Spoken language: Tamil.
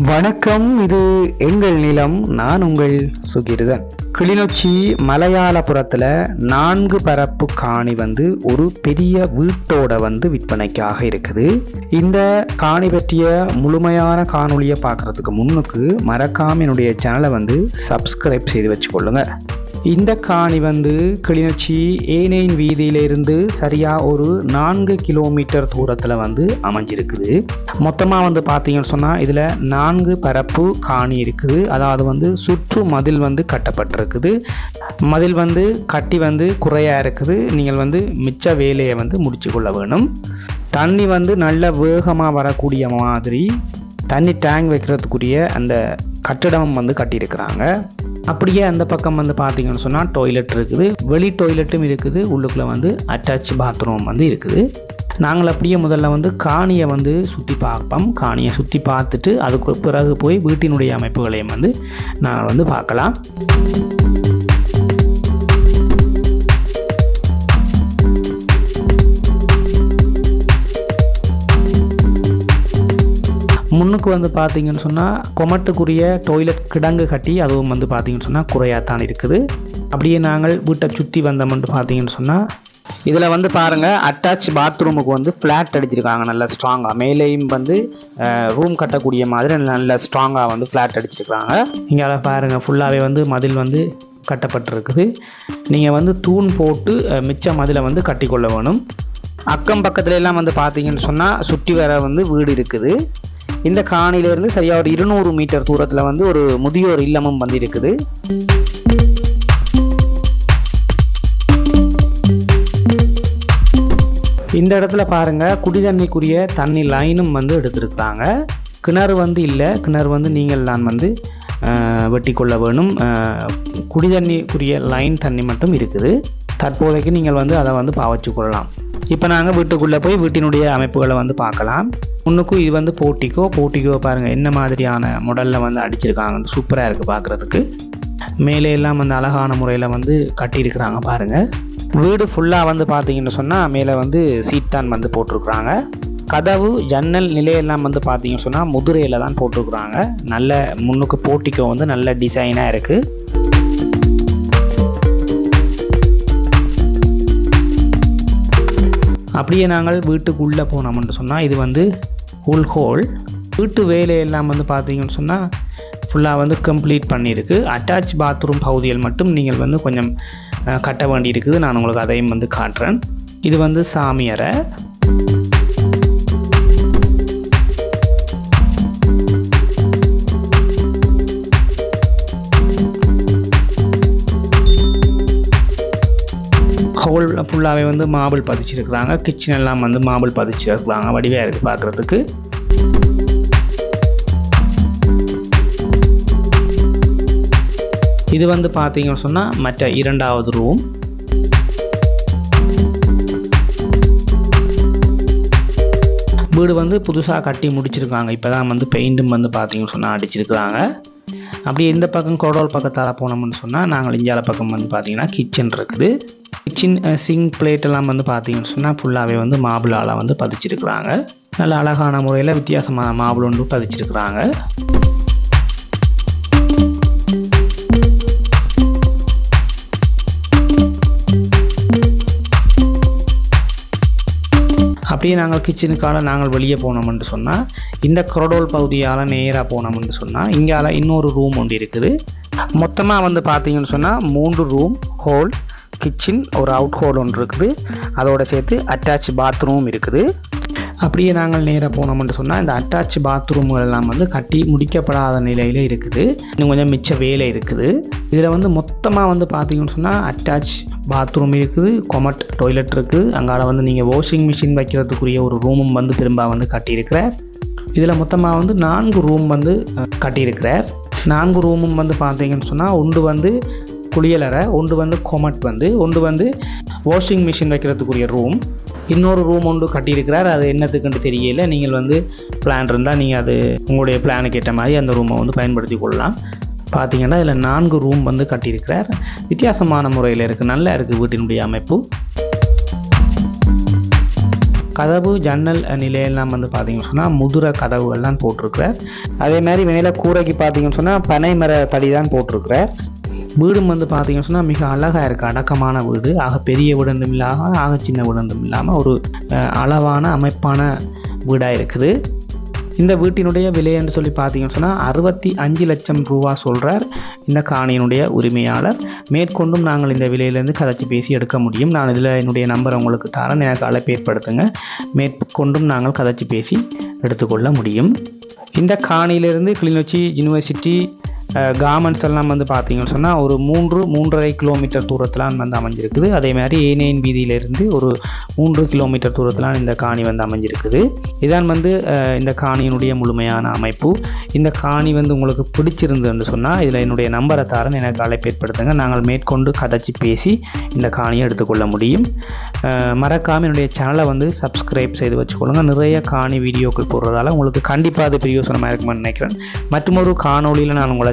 வணக்கம் இது எங்கள் நிலம் நான் உங்கள் சுகிருதன். கிளிநொச்சி மலையாளபுரத்தில் நான்கு பரப்பு காணி வந்து ஒரு பெரிய வீட்டோட வந்து விற்பனைக்காக இருக்குது. இந்த காணி பற்றிய முழுமையான காணொலியை பார்க்குறதுக்கு முன்னுக்கு மறக்காம என்னுடைய சேனலை வந்து சப்ஸ்கிரைப் செய்து வச்சுக்கொள்ளுங்க. இந்த காணி வந்து கிளிநொச்சி ஏனையின் வீதியிலிருந்து சரியாக ஒரு நான்கு கிலோமீட்டர் தூரத்தில் வந்து அமைஞ்சிருக்குது. மொத்தமாக வந்து பார்த்தீங்கன்னு சொன்னால் இதில் நான்கு பரப்பு காணி இருக்குது. அதாவது வந்து சுற்று மதில் வந்து கட்டப்பட்டிருக்குது. மதில் வந்து கட்டி வந்து குறையாக இருக்குது. நீங்கள் வந்து மிச்ச வேலையை வந்து முடிச்சு கொள்ள வேணும். தண்ணி வந்து நல்ல வேகமாக வரக்கூடிய மாதிரி தண்ணி டேங்க் வைக்கிறதுக்குரிய அந்த கட்டிடம் வந்து கட்டியிருக்கிறாங்க. அப்படியே அந்த பக்கம் வந்து பார்த்தீங்கன்னு சொன்னால் டாய்லெட் இருக்குது. வெளி டாய்லெட்டும் இருக்குது. உள்ளுக்குள்ளே வந்து அட்டாச் பாத்ரூம் வந்து இருக்குது. நாங்கள் அப்படியே முதல்ல வந்து காணியை வந்து சுற்றி பார்ப்போம். காணியை சுற்றி பார்த்துட்டு அதுக்கு பிறகு போய் வீட்டினுடைய அமைப்புகளையும் வந்து நாங்கள் வந்து பார்க்கலாம். முன்னுக்கு வந்து பார்த்தீங்கன்னு சொன்னால் கொமட்டுக்குரிய டாய்லெட் கிடங்கு கட்டி அதுவும் வந்து பார்த்தீங்கன்னு சொன்னால் குறையாத்தான் இருக்குது. அப்படியே நாங்கள் வீட்டை சுற்றி வந்தோம்னு பார்த்தீங்கன்னு சொன்னால் இதில் வந்து பாருங்கள் அட்டாச் பாத்ரூமுக்கு வந்து ஃப்ளாட் அடிச்சிருக்காங்க நல்ல ஸ்ட்ராங்காக மேலேயும் வந்து ரூம் கட்டக்கூடிய மாதிரி நல்ல ஸ்ட்ராங்காக வந்து ஃப்ளாட் அடிச்சிருக்காங்க. இங்கே பாருங்கள் ஃபுல்லாகவே வந்து மதில் வந்து கட்டப்பட்டிருக்குது. நீங்கள் வந்து தூண் போட்டு மிச்ச மதிலை வந்து கட்டிக்கொள்ள வேணும். அக்கம் பக்கத்துல எல்லாம் வந்து பார்த்தீங்கன்னு சொன்னால் சுற்றி வர வந்து வீடு இருக்குது. இந்த காணியிலிருந்து சரியா ஒரு இருநூறு மீட்டர் தூரத்தில் வந்து ஒரு முதியோர் இல்லமும் வந்து இருக்குது இந்த இடத்துல பாருங்க குடி தண்ணிக்குரிய தண்ணி லைனும் வந்து எடுத்திருக்கிறாங்க. கிணறு வந்து இல்லை கிணறு வந்து நீங்கள் தான் வந்து வெட்டி கொள்ள வேணும். குடிதண்ணிக்குரிய குடி தண்ணிக்குரிய லைன் தண்ணி மட்டும் இருக்குது. தற்போதைக்கு நீங்கள் வந்து அதை வந்து பாவச்சு கொள்ளலாம் இப்போ நாங்கள் வீட்டுக்குள்ளே போய் வீட்டினுடைய அமைப்புகளை வந்து பார்க்கலாம். முன்னுக்கும் இது வந்து போட்டிக்கோ போட்டிக்கோ பாருங்கள் என்ன மாதிரியான முடலில் வந்து அடிச்சிருக்காங்கன்னு சூப்பராக இருக்குது பார்க்குறதுக்கு. மேலே எல்லாம் வந்து அழகான முறையில் வந்து கட்டியிருக்கிறாங்க பாருங்கள் வீடு ஃபுல்லாக வந்து பார்த்தீங்கன்னு சொன்னால் மேலே வந்து சீட் தான் வந்து போட்டிருக்கிறாங்க. கதவு ஜன்னல் நிலையெல்லாம் வந்து பார்த்தீங்கன்னு சொன்னால் முதுரையில் தான் போட்டிருக்கிறாங்க. நல்ல முன்னுக்கு போட்டிக்கோ வந்து நல்ல டிசைனாக இருக்குது அப்படியே நாங்கள் வீட்டுக்குள்ளே போனோம்னு சொன்னால் இது வந்து உல் ஹோல் வீட்டு வேலையெல்லாம் வந்து பார்த்தீங்கன்னு சொன்னால் ஃபுல்லாக வந்து கம்ப்ளீட் பண்ணியிருக்கு. அட்டாச் பாத்ரூம் பகுதிகள் மட்டும் நீங்கள் வந்து கொஞ்சம் கட்ட வேண்டியிருக்குது. நான் உங்களுக்கு அதையும் வந்து காட்டுறேன். இது வந்து சாமியறை ஹோல் ஃபுல்லாகவே வந்து மாபிள் பதிச்சிருக்கிறாங்க. கிச்சன் எல்லாம் வந்து மாபிள் பதிச்சிருக்கிறாங்க. வடிவாக இருக்குது பார்க்குறதுக்கு இது வந்து பார்த்தீங்கன்னு சொன்னால் மற்ற இரண்டாவது ரூம் வீடு வந்து புதுசாக கட்டி முடிச்சிருக்காங்க. இப்போ தான் வந்து பெயிண்ட்டும் வந்து பார்த்தீங்கன்னு சொன்னால் அடிச்சிருக்கிறாங்க. அப்படி இந்த பக்கம் கொடோல் பக்கத்தால் போனோம்னு சொன்னால் நாங்கள் இந்தியாவில் பக்கம் வந்து பார்த்திங்கன்னா கிச்சன் இருக்குது. கிச்சன் சிங் பிளேட் எல்லாம் வந்து பார்த்தீங்கன்னு சொன்னால் ஃபுல்லாகவே வந்து மாபிளால் வந்து பதிச்சிருக்கிறாங்க. நல்ல அழகான முறையில் வித்தியாசமான மாபிள் ஒன்று பதிச்சிருக்கிறாங்க. அப்படியே நாங்கள் கிச்சனுக்காக நாங்கள் வெளியே போனோம்னு சொன்னால் இந்த கொரடோல் பகுதியால் நேராக போனோம்னு சொன்னால் இங்கால இன்னொரு ரூம் ஒன்று இருக்குது. மொத்தமாக வந்து பார்த்தீங்கன்னு சொன்னால் மூன்று ரூம் ஹோல் கிச்சன் ஒரு அவுட் ஹோல் ஒன்று இருக்குது. அதோட சேர்த்து அட்டாச் பாத்ரூம் இருக்குது. அப்படியே நாங்கள் நேராக போனோம்னு சொன்னால் இந்த அட்டாச் பாத்ரூம்கள் எல்லாம் வந்து கட்டி முடிக்கப்படாத நிலையில் இருக்குது. இன்னும் கொஞ்சம் மிச்ச வேலை இருக்குது. இதில் வந்து மொத்தமாக வந்து பார்த்தீங்கன்னு சொன்னால் அட்டாச் பாத்ரூம் இருக்குது கொமட் டாய்லெட் இருக்குது. அங்கால வந்து நீங்கள் வாஷிங் மிஷின் வைக்கிறதுக்குரிய ஒரு ரூமும் வந்து திரும்ப வந்து கட்டியிருக்கிறார். இதில் மொத்தமாக வந்து நான்கு ரூம் வந்து கட்டியிருக்கிறார். நான்கு ரூமும் வந்து பார்த்தீங்கன்னு சொன்னால் ஒன்று வந்து குளியலறை ஒன்று வந்து கொமட் வந்து ஒன்று வந்து வாஷிங் மிஷின் வைக்கிறதுக்குரிய ரூம் இன்னொரு ரூம் ஒன்று கட்டியிருக்கிறார். அது என்னத்துக்குன்னு தெரியல. நீங்கள் வந்து பிளான் இருந்தால் நீங்கள் அது உங்களுடைய பிளானுக்கு ஏற்ற மாதிரி அந்த ரூமை வந்து பயன்படுத்தி கொள்ளலாம். பார்த்தீங்கன்னா இதில் நான்கு ரூம் வந்து கட்டியிருக்கிறார். வித்தியாசமான முறையில் இருக்குது நல்லா இருக்குது வீட்டினுடைய அமைப்பு. கதவு ஜன்னல் நிலையெல்லாம் வந்து பார்த்தீங்கன்னு சொன்னால் முதுர கதவுகள்லாம் போட்டிருக்கிறார். அதே மாதிரி மேலே கூரைக்கு பார்த்தீங்கன்னு சொன்னால் பனை மர தடி தான் போட்டிருக்கிறார். வீடும் வந்து பார்த்தீங்கன்னு சொன்னால் மிக அழகாக இருக்குது அடக்கமான வீடு. ஆக பெரிய வீடந்தும் இல்லாமல் ஆக சின்ன வீடந்தும் இல்லாமல் ஒரு அளவான அமைப்பான வீடாக இருக்குது. இந்த வீட்டினுடைய விலை என்று சொல்லி பார்த்தீங்கன்னு சொன்னால் அறுபத்தி அஞ்சு லட்சம் ரூபா சொல்கிறார் இந்த காணியினுடைய உரிமையாளர். மேற்கொண்டும் நாங்கள் இந்த விலையிலேருந்து கதைச்சி பேசி எடுக்க முடியும். நான் இதில் என்னுடைய நம்பரை உங்களுக்கு தரேன். எனக்கு அழைப்பு ஏற்படுத்துங்க. மேற்கொண்டும் நாங்கள் கதைச்சி பேசி எடுத்துக்கொள்ள முடியும். இந்த காணியிலிருந்து கிளிநொச்சி யூனிவர்சிட்டி கார்மெண்ட்ஸ் எல்லாம் வந்து பார்த்தீங்கன்னு சொன்னால் ஒரு மூன்று மூன்றரை கிலோமீட்டர் தூரத்திலாம் வந்து அமைஞ்சிருக்குது. அதே மாதிரி ஏனேன் வீதியிலிருந்து ஒரு மூன்று கிலோமீட்டர் தூரத்திலாம் இந்த காணி வந்து அமைஞ்சிருக்குது. இதான் வந்து இந்த காணியினுடைய முழுமையான அமைப்பு. இந்த காணி வந்து உங்களுக்கு பிடிச்சிருந்ததுன்னு சொன்னால் இதில் என்னுடைய நம்பரை தாரன். எனக்கு அழைப்பு ஏற்படுத்துங்க. நாங்கள் மேற்கொண்டு கதைச்சி பேசி இந்த காணியை எடுத்துக்கொள்ள முடியும். மறக்காமல் என்னுடைய சேனலை வந்து சப்ஸ்கிரைப் செய்து வச்சுக்கொள்ளுங்கள் நிறைய காணி வீடியோக்கள் போடுறதால உங்களுக்கு கண்டிப்பாக அது பிரயோசனமாக இருக்குமென்னு நினைக்கிறேன். மற்றும் ஒரு காணொளியில் நான் உங்களை